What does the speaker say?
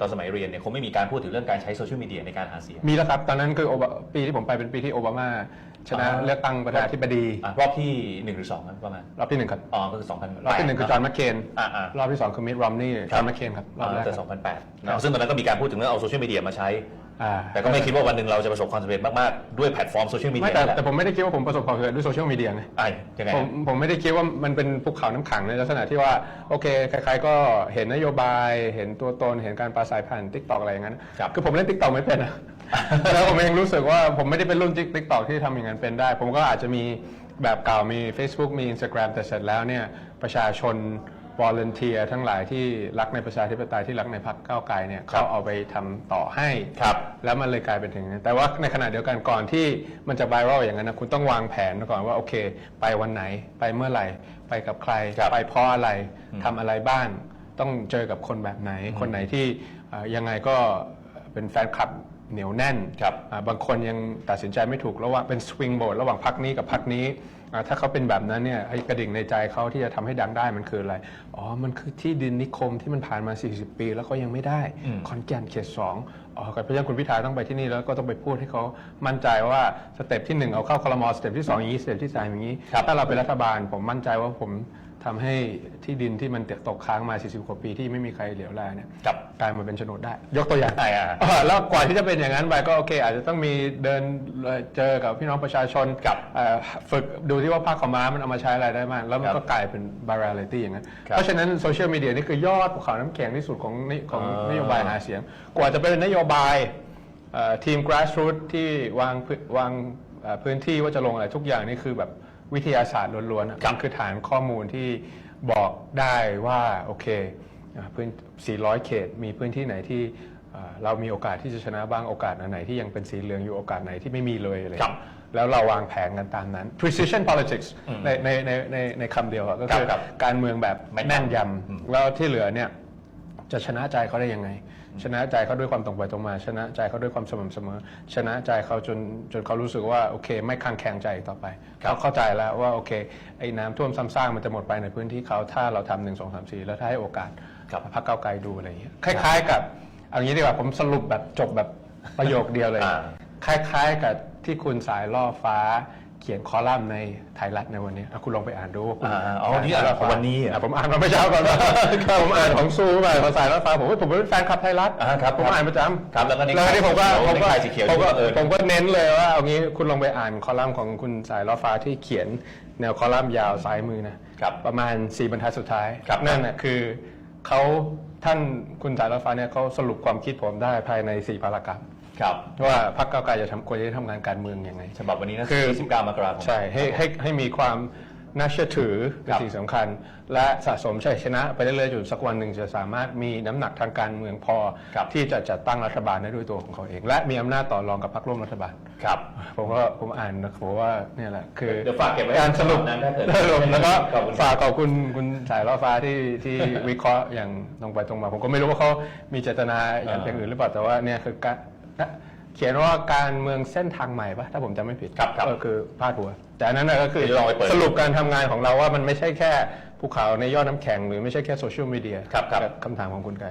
ตอนสมัยเรียนเนี่ยคงไม่มีการพูดถึงเรื่องการใช้โซเชียลมีเดียในการหาเสียง มีแล้วครับ ตอนนั้นคือโอบาปีที่ผมไปเป็นปีที่โอบามา ชนะอ่า เลือกตั้งประธานาธิบดีอะรอบที่หนึ่งหรือสองครับประมาณรอบที่หนึ่งครับ อ๋อก็คือสองพันรอบที่หนึ่งคือจอห์นแมคเคนอ่าอ่า รอบที่สองคือมิตรรอมนี่จอห์นแมคเคนครับรอบแรกแต่ครับสองพันแปดซึ่งตอนนั้นก็มีการพูดถึงเรื่องเอาโซเชียลมีเดียมาใช้อ่า แต่ก็ไม่คิดว่าวันหนึ่งเราจะประสบความสำเร็จมากๆ ด้วยแพลตฟอร์มโซเชียลมีเดีไม่ยแต่นี่แหละแต่ผมไม่ได้คิดว่าผมประสบความสำเร็จด้วยโซเชียลมีเดียไงไอ้ยังไงผมผมไม่ได้คิดว่ามันเป็นภูเขาน้ำขังในลักษณะที่ว่าโอเคใครๆก็เห็นนโยบายเห็นตัวตนเห็นการปราศัยผ่านทิกตอกอะไรอย่างนั้นครับคือผมเล่นทิกตอกไม่เป็นอะแล้วผมเองรู้สึกว่าผมไม่ได้เป็นรุ่นทิกตอกที่ทำอย่างนั้นเป็นได้ ผมก็อาจจะมีแบบเก่ามี Facebook มี Instagram แต่เสร็จแล้วเนี่ยประชาชน วอลเนเทียทั้งหลายที่รักในประชาธิปไตยที่รักในพรรคก้าวไกลเนี่ยเขาเอาไปทำต่อให้ครับแล้วมันเลยกลายเป็นถึงนั้นแต่ว่าในขณะเดียวกันก่อนที่มันจะไ i รัลอย่างนั้นนะคุณต้องวางแผนก่อนว่าโอเค ไปวันไหนไปเมื่อไหร่ ไปกับใครครับไปเพราะอะไรทำอะไรบ้างต้องเจอกับคนแบบไหน คนไหนที่เอ่อยังไงก็เป็นแฟนคลับ เหนียวแน่นครับอ่าบางคนยังตัดสินใจไม่ถูกระหว่างเป็นสวิงโบ t ระหว่างพักนี้กับพักนี้อ่าถ้าเขาเป็นแบบนั้นเนี่ยไอ้กระดิ่งในใจเขาที่จะทำให้ดังได้มันคืออะไร อ๋อ มันคือที่ดินนิคมที่มันผ่านมา 40 ปี แล้วก็ยังไม่ได้ขอนแก่นเขตสองอ๋อเพราะฉะนั้นคุณพิธาต้องไปที่นี่แล้วก็ต้องไปพูดให้เขามั่นใจว่าสเต็ปที่หนึ่งเอาเข้าคลมสเต็ปที่สองอย่างนี้สเต็ปที่สามอย่างนี้ครับถ้าเราเป็นรัฐบาลผมมั่นใจว่าผม ทำให้ที่ดินที่มันตกค้างมา 40 กว่าปีที่ไม่มีใครเหลียวแลเนี่ยครับกลายมาเป็นโฉนดได้ ยกตัวอย่างใช่อะเออแล้วกว่าที่จะเป็นอย่างนั้นไปก็โอเค อาจจะต้องมีเดินเจอกับพี่น้องประชาชนครับเอ่อฝึกดูที่ว่าภาคขาวม้ามันเอามาใช้อะไรได้บ้างแล้วมันครับก็กลายเป็น virality อย่างนั้นครับเพราะฉะนั้นโซเชียลมีเดียนี่คือยอดภูเขาน้ำแข็งที่สุดของนของอ่านโยบายหาเสียง กว่าจะเป็นนโยบายเอ่อทีม grassroots ที่วางพื้นวางเอ่อพื้นที่ว่าจะลงอะไรทุกอย่างนี่คือแบบ วิทยาศาสตร์ล้วนๆอะมันคือฐานข้อมูลที่บอกได้ว่าโอเคอ่าพื้น 400 เขต มีพื้นที่ไหนที่เอ่อเรามีโอกาสที่จะชนะบ้างโอกาสอันไหนที่ยังเป็นสีเหลืองอยู่โอกาสไหนที่ไม่มีเลยอะไรครับแล้วเราวางแผนกันตามนั้น precision politics ในในในในในคำเดียวอะก็คือครับการเมืองแบบแม่นยำแม่นยำแล้วที่เหลือเนี่ย จะชนะใจเขาได้ยังไง ชนะใจเขาด้วยความตรงไปตรงมา ชนะใจเขาด้วยความสม่ำเสมอ ชนะใจเขาจนจนเขารู้สึกว่าโอเค ไม่คังแข่งใจอีกต่อไปเขาเข้าใจแล้วว่าโอเคไอ้น้ำท่วมซ้ำซากมันจะหมดไปในพื้นที่เขาถ้าเราทำหนึ่งสองสามสี่แล้วถ้าให้โอกาสครับพรรคเก้าวไกลดูอะไรอย่างเงี้ยคล้าย ๆ กับเอางี้ดีกว่าผมสรุปแบบจบแบบประโยคเดียวเลยอ่าคล้าย ๆ กับที่คุณสายล่อฟ้า เขียนคอลัมน์ในไทยรัฐในวันนี้อะคุณลองไปอ่านดูว่าคุณอ่าอ๋อนี่อ่านของวันนี้เหรออะผมอ่านมาเมื่อเช้าก่อนนะ ผมอ่านของซูไปภาษาแล้วฟ้าผมว่าผมเป็นแฟนคลับไทยรัฐอ่าครับ ผมอ่านประจำ ครับแล้วก็นี่แล้วนี่ผมก็เขียวผมก็ในลายสีเขียวผมก็ที่บังเอิญผมก็เน้นเลยว่าเอางี้คุณลองไปอ่านคอลัมน์ของคุณสายล้อฟ้าที่เขียนแนวคอลัมน์ยาวซ้ายมือนะครับประมาณ 4 บรรทัดสุดท้าย ครับนั่นน่ะคือเขาท่านคุณสายล้อฟ้าเนี่ยเขาสรุปความคิดผมได้ภายใน 4 พารากราฟ ครับว่าพรรคก้าวไกลจะทำควรจะทำงานการเมืองยังไง ฉบับวันนี้นะคือ 29มกราคม ใช่ให้ให้ให้มีความน่าเชื่อถือเป็นครับสิ่งสำคัญ และสะสมชัยชนะไปเรื่อยๆจนสักวันหนึ่งจะสามารถมีน้ำหนักทางการเมืองพอ ครับ ที่จะจัดตั้งรัฐบาลได้ด้วยตัวของเขาเอง และมีอำนาจต่อรองกับพรรคร่วมรัฐบาล ครับ ผมก็ผมอ่านนะผมว่าเนี่ยแหละคือเดี๋ยวฝากเก็บไว้การสรุปนั้นถ้าเกิดสรุปแล้วก็ขอบคุณฝากขอบคุณคุณสายล่อฟ้าที่ที่ วิเคราะห์อย่างตรงไปตรงมา ผมก็ไม่รู้ว่าเขามีเจตนาอย่างอ่าอย่างอื่นหรือเปล่าแต่ว่าเนี่ยคือการ เขียนว่าการเมืองเส้นทางใหม่ปะถ้าผมจำไม่ผิดครับครับก็คือพาดหัว แต่อันนั้นนะก็คือเดี๋ยวลองไปเปิดสรุปการทำงานของเราว่ามันไม่ใช่แค่ภูเขาในยอดน้ำแข็งหรือไม่ใช่แค่โซเชียลมีเดียครับครับ คำถามของคุณไก่